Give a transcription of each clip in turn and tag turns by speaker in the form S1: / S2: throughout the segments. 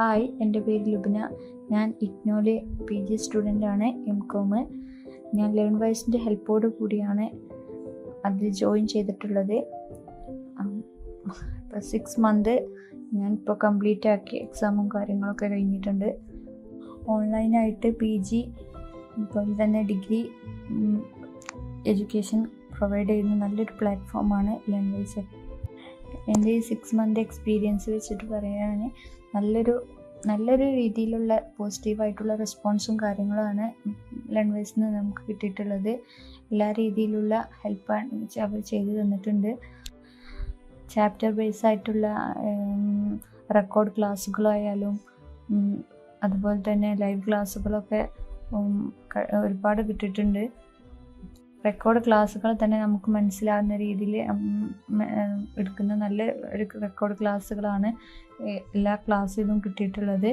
S1: Hi എന്റെ പേര് ലുബിന. ഞാൻ ഇഗ്നോയിലെ പി ജി സ്റ്റുഡന്റാണ് എം കോമ് ഞാൻ ലേൺ വൈസിന്റെ ഹെൽപ്പോട് കൂടിയാണ് അതിൽ ജോയിൻ ചെയ്തിട്ടുള്ളത്. ഇപ്പോൾ സിക്സ് മന്ത് ഞാൻ ഇപ്പോൾ കംപ്ലീറ്റ് ആക്കി എക്സാമും കാര്യങ്ങളൊക്കെ കഴിഞ്ഞിട്ടുണ്ട്. ഓൺലൈനായിട്ട് പി ജി അതുപോലെ തന്നെ ഡിഗ്രി എഡ്യൂക്കേഷൻ പ്രൊവൈഡ് ചെയ്യുന്ന നല്ലൊരു പ്ലാറ്റ്ഫോമാണ് ലേൺ വൈസ്. എന്റെ ഈ സിക്സ് മന്ത് എക്സ്പീരിയൻസ് വെച്ചിട്ട് പറയാൻ നല്ലൊരു നല്ലൊരു രീതിയിലുള്ള പോസിറ്റീവായിട്ടുള്ള റെസ്പോൺസും കാര്യങ്ങളുമാണ് ലൺവേഴ്സിൽ നിന്ന് നമുക്ക് കിട്ടിയിട്ടുള്ളത്. എല്ലാ രീതിയിലുള്ള ഹെൽപ്പാണ് അവർ ചെയ്തു തന്നിട്ടുണ്ട്. ചാപ്റ്റർ ബേസ് ആയിട്ടുള്ള റെക്കോർഡ് ക്ലാസ്സുകളായാലും അതുപോലെ തന്നെ ലൈവ് ക്ലാസ്സുകളൊക്കെ ഒരുപാട് കിട്ടിയിട്ടുണ്ട്. റെക്കോർഡ് ക്ലാസ്സുകൾ തന്നെ നമുക്ക് മനസ്സിലാവുന്ന രീതിയിൽ എടുക്കുന്ന നല്ല ഒരു റെക്കോർഡ് ക്ലാസ്സുകളാണ് എല്ലാ ക്ലാസ്സിലും കിട്ടിയിട്ടുള്ളത്.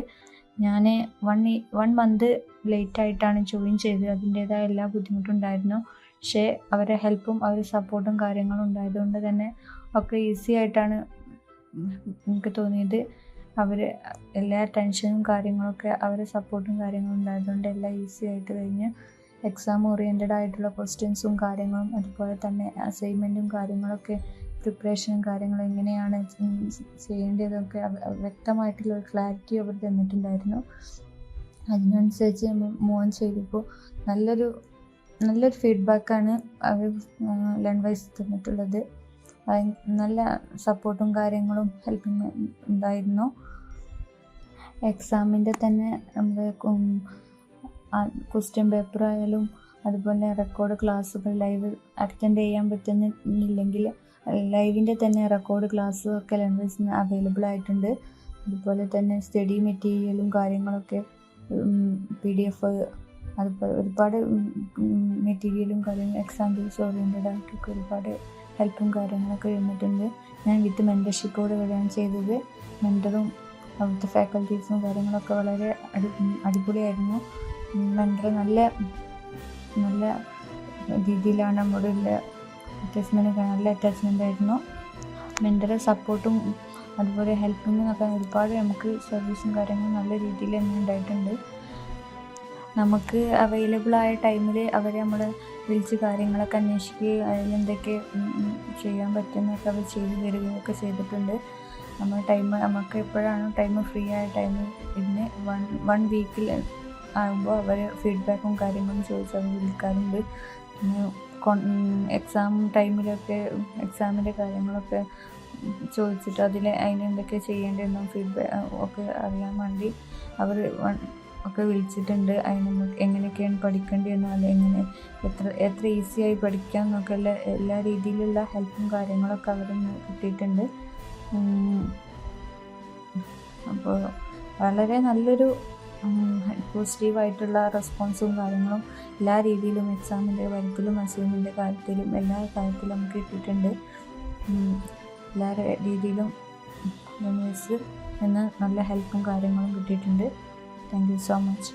S1: ഞാൻ വൺ വൺ മന്ത് ലേറ്റ് ആയിട്ടാണ് ജോയിൻ ചെയ്തത്. അതിന്റേതായ എല്ലാ ബുദ്ധിമുട്ടുണ്ടായിരുന്നു പക്ഷേ അവരെ ഹെൽപ്പും അവരെ സപ്പോർട്ടും കാര്യങ്ങളും ഉണ്ടായതുകൊണ്ട് തന്നെ ഒക്കെ ഈസി ആയിട്ടാണ് എനിക്ക് തോന്നിയത്. അവർ എല്ലാ ടെൻഷനും കാര്യങ്ങളൊക്കെ അവരെ സപ്പോർട്ടും കാര്യങ്ങളും ഉണ്ടായതുകൊണ്ട് എല്ലാം ഈസി ആയിട്ട് കഴിഞ്ഞ് എക്സാം ഓറിയന്റഡ് ആയിട്ടുള്ള ക്വസ്റ്റ്യൻസും കാര്യങ്ങളും അതുപോലെ തന്നെ അസൈൻമെന്റും കാര്യങ്ങളൊക്കെ പ്രിപ്പറേഷനും കാര്യങ്ങളും എങ്ങനെയാണ് ചെയ്യേണ്ടതൊക്കെ വ്യക്തമായിട്ടുള്ള ഒരു ക്ലാരിറ്റി അവർ തന്നിട്ടുണ്ടായിരുന്നു. അതിനനുസരിച്ച് മോൻ ചെയ്തപ്പോൾ നല്ലൊരു നല്ലൊരു ഫീഡ്ബാക്കാണ് അവർ ലേൺ വൈസ് തന്നിട്ടുള്ളത്. നല്ല സപ്പോർട്ടും കാര്യങ്ങളും ഹെൽപ്പിങ് ഉണ്ടായിരുന്നു. എക്സാമിന്റെ തന്നെ നമ്മൾ ക്വസ്റ്റ്യൻ പേപ്പർ ആയാലും അതുപോലെ റെക്കോർഡ് ക്ലാസ്സുകൾ ലൈവ് അറ്റൻഡ് ചെയ്യാൻ പറ്റുന്നില്ലെങ്കിൽ ലൈവിന്റെ തന്നെ റെക്കോർഡ് ക്ലാസ് ഒക്കെ അവൈലബിൾ ആയിട്ടുണ്ട്. അതുപോലെ തന്നെ സ്റ്റഡി മെറ്റീരിയലും കാര്യങ്ങളൊക്കെ പി ഡി എഫ് അതുപോലെ ഒരുപാട് മെറ്റീരിയലും കാര്യങ്ങളും എക്സാം ബേസ് ഓറിയന്റഡ് ആയിട്ടൊക്കെ ഒരുപാട് ഹെൽപ്പും കാര്യങ്ങളൊക്കെ ഇരുന്നിട്ടുണ്ട് ഞാൻ വിത്ത് മെന്റർഷിപ്പോട് വരികയാണ് ചെയ്തത്. മെന്ററും അവിടുത്തെ ഫാക്കൽറ്റീസും കാര്യങ്ങളൊക്കെ വളരെ അടി അടിപൊളിയായിരുന്നു. മെന്റർ നല്ല നല്ല രീതിയിലാണ് നമ്മുടെ അറ്റാച്ച്മെന്റ് നല്ല അറ്റാച്ച്മെന്റ് ആയിരുന്നു. മെന്റർ സപ്പോർട്ടും അതുപോലെ ഹെൽപ്പിങ്ങും ഒക്കെ ഒരുപാട് നമുക്ക് സർവീസും കാര്യങ്ങളും നല്ല രീതിയിൽ തന്നെ ഉണ്ടായിട്ടുണ്ട്. നമുക്ക് അവൈലബിൾ ആയ ടൈമിൽ അവർ നമ്മൾ വിളിച്ച് കാര്യങ്ങളൊക്കെ അന്വേഷിക്കുകയും അതിലെന്തൊക്കെ ചെയ്യാൻ പറ്റുന്നൊക്കെ അവർ ചെയ്തു തരികയൊക്കെ ചെയ്തിട്ടുണ്ട്. നമ്മൾ ടൈം നമുക്ക് എപ്പോഴാണ് ടൈം ഫ്രീ ആയ ടൈം ഇന്ന് വൺ വൺ വീക്കിൽ ആകുമ്പോൾ അവർ ഫീഡ്ബാക്കും കാര്യങ്ങളും ചോദിച്ച് അവർ വിളിക്കാറുണ്ട് എക്സാം ടൈമിലൊക്കെ എക്സാമിന്റെ കാര്യങ്ങളൊക്കെ ചോദിച്ചിട്ട് അതിൽ അതിന് എന്തൊക്കെ ചെയ്യേണ്ടതെന്നും ഫീഡ്ബാക്ക് ഒക്കെ അറിയാൻ വേണ്ടി അവർ ഒക്കെ വിളിച്ചിട്ടുണ്ട്. അതിന് എങ്ങനെയൊക്കെയാണ് പഠിക്കേണ്ടതെന്നും അല്ലെ എങ്ങനെ എത്ര എത്ര ഈസിയായി പഠിക്കാം എന്നൊക്കെ എല്ലാ എല്ലാ രീതിയിലുള്ള ഹെൽപ്പും കാര്യങ്ങളൊക്കെ അവർ കിട്ടിയിട്ടുണ്ട്. അപ്പോൾ വളരെ നല്ലൊരു പോസിറ്റീവായിട്ടുള്ള റെസ്പോൺസും കാര്യങ്ങളും എല്ലാ രീതിയിലും എക്സാമിന്റെ കാര്യത്തിലും അസൈൻമെന്റെ കാര്യത്തിലും എല്ലാ കാര്യത്തിലും നമുക്ക് കിട്ടിയിട്ടുണ്ട്. എല്ലാ രീതിയിലും യൂണിവേഴ്സ് നിന്ന് നല്ല ഹെൽപ്പും കാര്യങ്ങളും കിട്ടിയിട്ടുണ്ട്. Thank you so much